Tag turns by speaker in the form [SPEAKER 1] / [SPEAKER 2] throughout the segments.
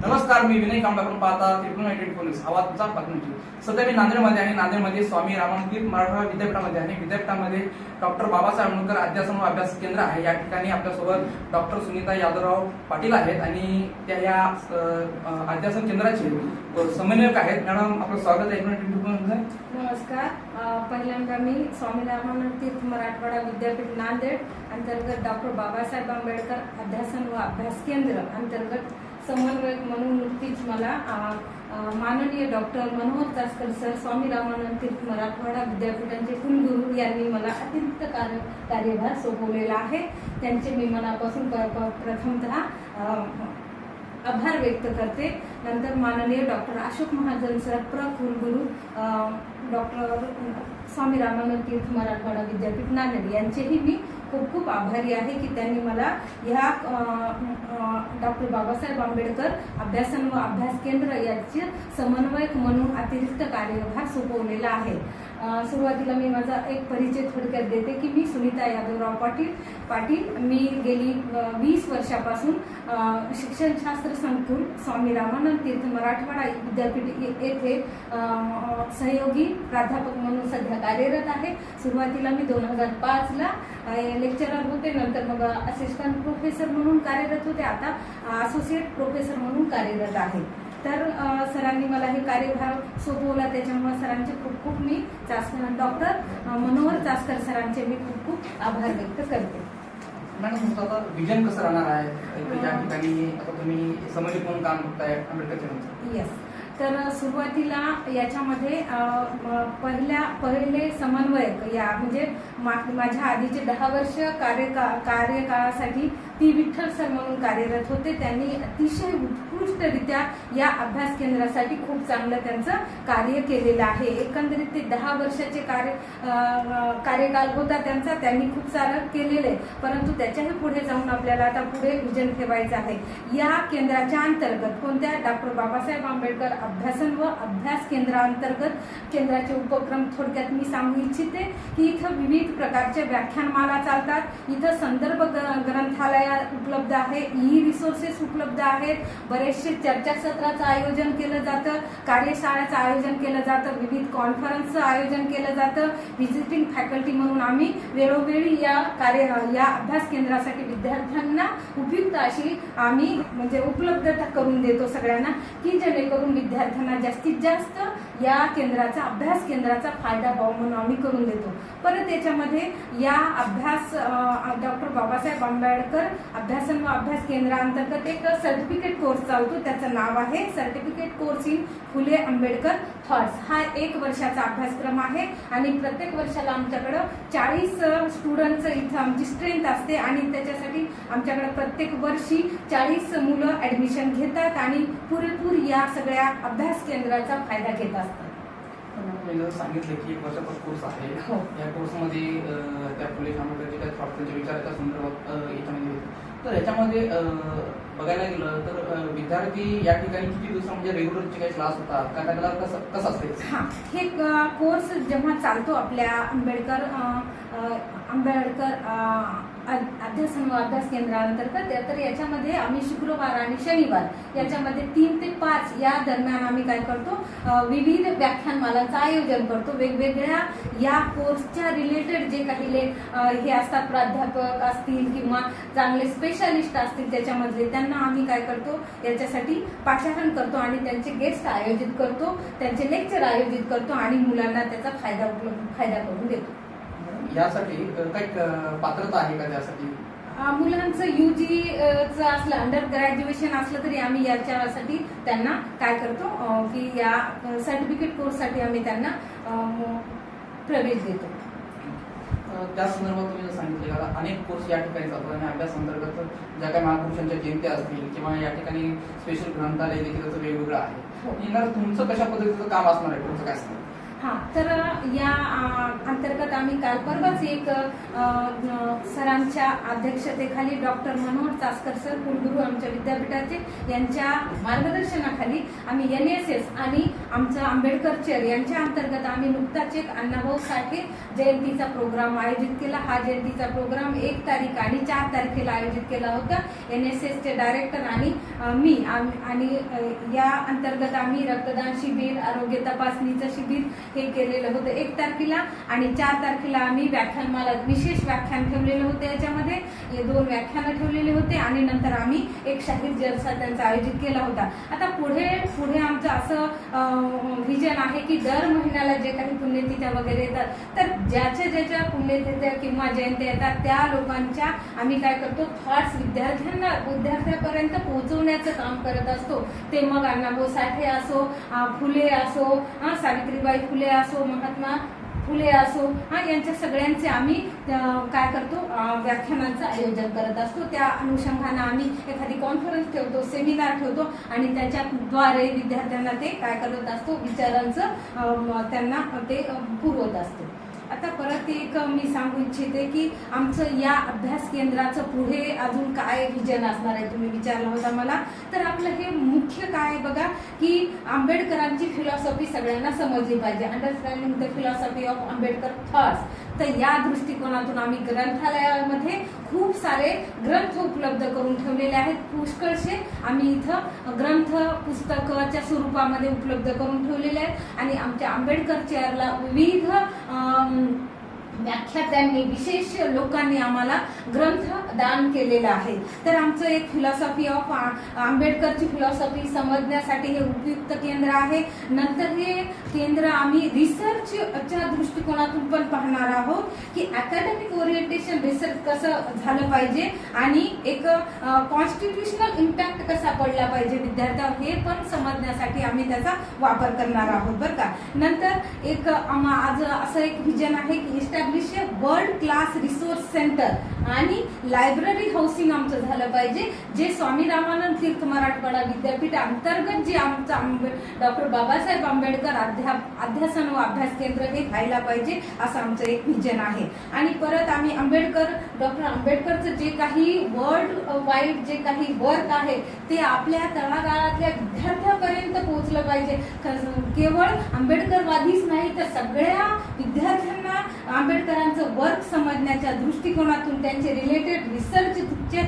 [SPEAKER 1] नमस्कार मी विनय कांबळकर पाहता Tripura United police आवाजचा तुमचा सध्या मी नांदेडमध्ये आहे नांदेडमध्ये स्वामी तीर्थ मराठवाडा विद्यापीठामध्ये आणि विद्यापीठामध्ये डॉक्टर बाबासाहेब आंबेडकर व अभ्यास केंद्र आहे या ठिकाणी आपल्यासोबत डॉक्टर सुनीता यादवराव पाटील आहेत आणि त्या या अध्यासन केंद्राचे समन्वयक आहेत मॅडम आपलं स्वागत आहे नमस्कार
[SPEAKER 2] पहिल्यांदा मी स्वामी रामानुद्दीप मराठवाडा विद्यापीठ नांदेड अंतर्गत डॉक्टर बाबासाहेब आंबेडकर अध्यासन व अभ्यास केंद्र अंतर्गत समन्वयक म्हणून नुकतीच मला माननीय डॉक्टर मनोहर दासकर सर स्वामी रामानंद तीर्थ मराठवाडा विद्यापीठांचे कुलगुरू यांनी मला अतिरिक्त कार्य कार्यभार सोपवलेला आहे त्यांचे मी मनापासून प्रथमतः आभार व्यक्त करते नंतर माननीय डॉक्टर अशोक महाजन सर प्र कुलगुरू डॉक्टर स्वामी रामानंद तीर्थ मराठवाडा विद्यापीठ नांदेड यांचेही मी खूप खूप आभारी आहे की त्यांनी मला ह्या डॉक्टर बाबासाहेब आंबेडकर अभ्यासन व अभ्यास केंद्र याचे समन्वयक म्हणून अतिरिक्त कार्यभार सोपवलेला आहे सुरुवातीला मी माझा एक परिचय थोडक्यात देते की मी सुनीता यादवराव पाटील पाटील मी गेली वीस वर्षापासून शिक्षणशास्त्र संकुल स्वामी रामानंद तीर्थ मराठवाडा विद्यापीठ येथे सहयोगी प्राध्यापक म्हणून सध्या कार्यरत आहे सुरुवातीला मी दोन हजार पाचला लेक्चरर होते नंतर मग असिस्टंट प्रोफेसर म्हणून कार्यरत होते आता असोसिएट प्रोफेसर म्हणून कार्यरत आहे तर सरांनी मला हे कार्यभार सोपवला त्याच्यामुळे सरांचे खूप खूप मी चास्कर डॉक्टर मनोहर चास्कर सरांचे मी खूप खूप आभार व्यक्त करते
[SPEAKER 1] मॅडम तुमचं विजन कसं राहणार आहे ठिकाणी काम करताय आंबेडकर
[SPEAKER 2] येस तर सुरुवातीला याच्यामध्ये पहिल्या पहिले समन्वयक या म्हणजे माझ्या आधीचे दहा वर्ष कार्यका कार्यकाळासाठी ती विठ्ठल सर म्हणून कार्यरत होते त्यांनी अतिशय उत्कृष्टरित्या या अभ्यास केंद्रासाठी खूप चांगलं त्यांचं कार्य केलेलं आहे एकंदरीत ते दहा वर्षाचे कार्य कार्यकाल होता त्यांचा त्यांनी खूप सारं केलेलं आहे परंतु त्याच्याही पुढे जाऊन आपल्याला आता पुढे विजन ठेवायचं आहे या केंद्राच्या अंतर्गत कोणत्या डॉक्टर बाबासाहेब आंबेडकर अभ्यासन व अभ्यास केंद्राअंतर्गत केंद्राचे उपक्रम थोडक्यात मी सांगू इच्छिते की इथं विविध प्रकारच्या व्याख्यानमाला चालतात इथं संदर्भ ग्रंथालय उपलब्ध आहे ई रिसोर्सेस उपलब्ध आहेत बरेचसे चर्चासत्राचं आयोजन केलं जातं कार्यशाळेचं आयोजन केलं जातं विविध कॉन्फरन्सचं आयोजन केलं जातं व्हिजिटिंग फॅकल्टी म्हणून आम्ही वेळोवेळी या कार्य या अभ्यास केंद्रासाठी विद्यार्थ्यांना उपयुक्त अशी आम्ही म्हणजे उपलब्धता करून देतो सगळ्यांना की जेणेकरून विद्यार्थ्यांना जास्तीत जास्त या केंद्राचा अभ्यास केंद्राचा फायदा व्हावा म्हणून आम्ही करून देतो परत त्याच्यामध्ये या अभ्यास डॉक्टर बाबासाहेब आंबेडकर अभ्यासन व अभ्यास केंद्राअंतर्गत एक सर्टिफिकेट कोर्स चालतो त्याचं नाव आहे certificate course in Phule Ambedkar thoughts हा एक वर्षाचा अभ्यासक्रम आहे आणि प्रत्येक वर्षाला आमच्याकडं चाळीस स्टुडंटचं इथं आमची स्ट्रेंथ असते आणि त्याच्यासाठी आमच्याकडे प्रत्येक वर्षी चाळीस मुलं ऍडमिशन घेतात आणि पुरेपूर या सगळ्या अभ्यास केंद्राचा फायदा घेत असतात
[SPEAKER 1] सांगितलं की एक कोर्स आहे हो. या कोर्समध्ये फुले जे विचाराच्या संदर्भात याच्यामध्ये तर याच्यामध्ये बघायला गेलं तर विद्यार्थी या ठिकाणी किती दिवस म्हणजे रेग्युलरचे काही क्लास होतात का त्याला कसं कसं असेल
[SPEAKER 2] हा हे कोर्स जेव्हा चालतो आपल्या आंबेडकर आंबेडकर अध्यासन अभ्यास केंद्राअंतर्गत तर याच्यामध्ये आम्ही शुक्रवार आणि शनिवार याच्यामध्ये तीन ते पाच या दरम्यान आम्ही काय करतो विविध व्याख्यानमालाचं आयोजन करतो वेगवेगळ्या या कोर्सच्या रिलेटेड जे काही हे असतात प्राध्यापक असतील किंवा चांगले स्पेशालिस्ट असतील त्याच्यामधले त्यांना आम्ही काय करतो याच्यासाठी पाचारण करतो आणि त्यांचे गेस्ट आयोजित करतो त्यांचे लेक्चर आयोजित करतो आणि मुलांना त्याचा फायदा उपलब्ध फायदा करून देतो
[SPEAKER 1] यासाठी काही पात्रता आहे का त्यासाठी
[SPEAKER 2] मुलांचं युजी असलं अंडर ग्रॅज्युएशन असलं तरी आम्ही याच्यासाठी त्यांना काय करतो की या सर्टिफिकेट कोर्स साठी आम्ही त्यांना प्रवेश देतो
[SPEAKER 1] त्या संदर्भात तुम्ही सांगितले का अनेक कोर्स या ठिकाणी चालतात आणि अभ्यास अंतर्गत ज्या काही महापुरुषांच्या जयंत्या असतील किंवा या ठिकाणी स्पेशल ग्रंथालय देखील वेगवेगळं आहे हो. तुमचं कशा पद्धतीचं काम असणार आहे तुमचं काय असतं
[SPEAKER 2] तर या अंतर्गत आम्ही काल परवाच एक सरांच्या अध्यक्षतेखाली डॉक्टर मनोहर तास्कर सर कुलगुरू आमच्या विद्यापीठाचे यांच्या मार्गदर्शनाखाली आम्ही एन एस एस आणि आमचं आंबेडकर चेअर यांच्या अंतर्गत आम्ही नुकताच एक अण्णाभाऊ साठे जयंतीचा प्रोग्राम आयोजित केला हा जयंतीचा प्रोग्राम एक तारीख आणि चार तारखेला आयोजित केला होता एन एस एसचे डायरेक्टर आणि मी आणि या अंतर्गत आम्ही रक्तदान शिबिर आरोग्य तपासणीचं शिबिर हे केलेलं होतं एक तारखेला आणि चार तारखेला आम्ही व्याख्यानमाला विशेष व्याख्यान ठेवलेलं होतं याच्यामध्ये दोन व्याख्यानं ठेवलेले होते आणि नंतर आम्ही एक शाहीर जलसा त्यांचा आयोजित केला होता आता पुढे पुढे आमचं असं व्हिजन आहे की दर महिन्याला जे काही पुण्यतिथ्या वगैरे येतात तर ज्याच्या ज्याच्या पुण्यतिथ्या किंवा जयंत्या येतात त्या लोकांच्या आम्ही काय करतो थॉट्स विद्यार्थ्यांना विद्यार्थ्यापर्यंत पोहोचवण्याचं काम करत असतो ते मग अण्णाभाऊ साठे असो फुले असो सावित्रीबाई फुले फुले असो महात्मा फुले असो हा यांच्या सगळ्यांचे आम्ही काय करतो व्याख्यानांचं आयोजन करत असतो त्या अनुषंगाने आम्ही एखादी कॉन्फरन्स ठेवतो सेमिनार ठेवतो आणि त्याच्याद्वारे विद्यार्थ्यांना ते काय करत असतो विचारांचं त्यांना ते पुरवत असतो आता परत एक मी सांगू इच्छिते की आमचं या अभ्यास केंद्राचं पुढे अजून काय विजन असणार आहे तुम्ही विचारला होता मला तर आपलं हे मुख्य काय आहे बघा की आंबेडकरांची फिलॉसॉफी सगळ्यांना समजली पाहिजे understanding the philosophy of Ambedkar thoughts तर या दृष्टिकोनातून आम्ही ग्रंथालयामध्ये खूप सारे ग्रंथ उपलब्ध करून ठेवलेले आहेत पुष्कळशे आम्ही इथं ग्रंथ पुस्तकाच्या स्वरूपामध्ये उपलब्ध करून ठेवलेले आहेत आणि आमच्या आंबेडकर चेअरला विविध व्याख्यात्यांनी विशेष लोकांनी आम्हाला ग्रंथ दान केलेलं आहे तर आमचं एक फिलॉसॉफी ऑफ आंबेडकरची फिलॉसॉफी समजण्यासाठी हे उपयुक्त केंद्र आहे नंतर हे केंद्र आम्ही रिसर्चच्या दृष्टिकोनातून पण पाहणार आहोत की अकॅडमिक ओरिएंटेशन रिसर्च कसं झालं पाहिजे आणि एक कॉन्स्टिट्युशनल इम्पॅक्ट कसा पडला पाहिजे विद्यार्थ्या हे पण समजण्यासाठी आम्ही त्याचा वापर करणार आहोत बरं का नंतर एक आज असं एक विजन आहे की establish world class resource centre आणि लाय लायब्ररी हाऊसिंग आमचं झालं पाहिजे जे स्वामी रामानंद तीर्थ मराठवाडा विद्यापीठ अंतर्गत जे आमचं आंबे डॉक्टर बाबासाहेब आंबेडकर अध्या अध्यासन व अभ्यास केंद्र हे व्हायला पाहिजे असं आमचं एक विजन आहे आणि परत आम्ही आंबेडकर डॉक्टर आंबेडकरचं जे काही वर्ल्ड वाईड जे काही वर्क आहे ते आपल्या तळागाळातल्या विद्यार्थ्यांपर्यंत पोहोच पाहिजे केवळ आंबेडकरवादीच नाही तर सगळ्या विद्यार्थ्यांना आंबेडकरांचं वर्क समजण्याच्या दृष्टिकोनातून त्यांचे रिलेटेड रिसर्चचे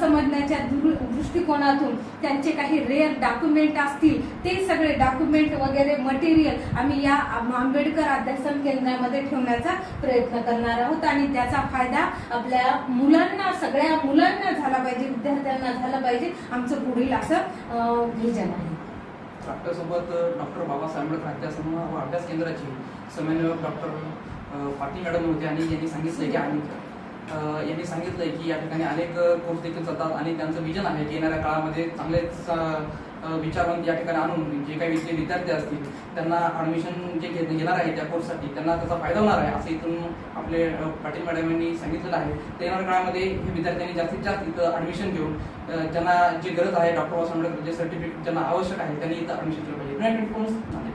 [SPEAKER 2] समजण्याच्या दृष्टिकोनातून त्यांचे काही रेअर डॉक्युमेंट असतील ते सगळे डॉक्युमेंट वगैरे मटेरियल आम्ही या आंबेडकर अध्यासन केंद्रामध्ये ठेवण्याचा प्रयत्न करणार आहोत आणि त्याचा फायदा आपल्या मुलांना सगळ्या मुलांना झाला पाहिजे विद्यार्थ्यांना झाला पाहिजे आमचं पुढील असं विजन आहे
[SPEAKER 1] सोबत डॉक्टर बाबासाहेब आंबेडकर हत्या व अभ्यास केंद्राचे समन्वयक डॉक्टर पाटील मॅडम होते आणि यांनी सांगितले की आणि यांनी सांगितलं की या ठिकाणी अनेक कोर्स देखील चालतात आणि त्यांचं विजन आहे की येणाऱ्या काळामध्ये चांगलेच विचारवंत या ठिकाणी आणून जे काही इथले विद्यार्थी असतील त्यांना ॲडमिशन जे घेणार आहे त्या कोर्ससाठी त्यांना त्याचा फायदा होणार आहे असं इथून आपले पाटील मॅडम यांनी सांगितलेलं आहे ते येणार काळामध्ये हे विद्यार्थ्यांनी जास्तीत जास्त इथं ॲडमिशन घेऊन ज्यांना जी गरज आहे डॉक्टर बाबासाहेब आंबेडकर जे सर्टिफिकेट ज्यांना आवश्यक आहे त्यांनी इथं ॲडमिशन केलं पाहिजे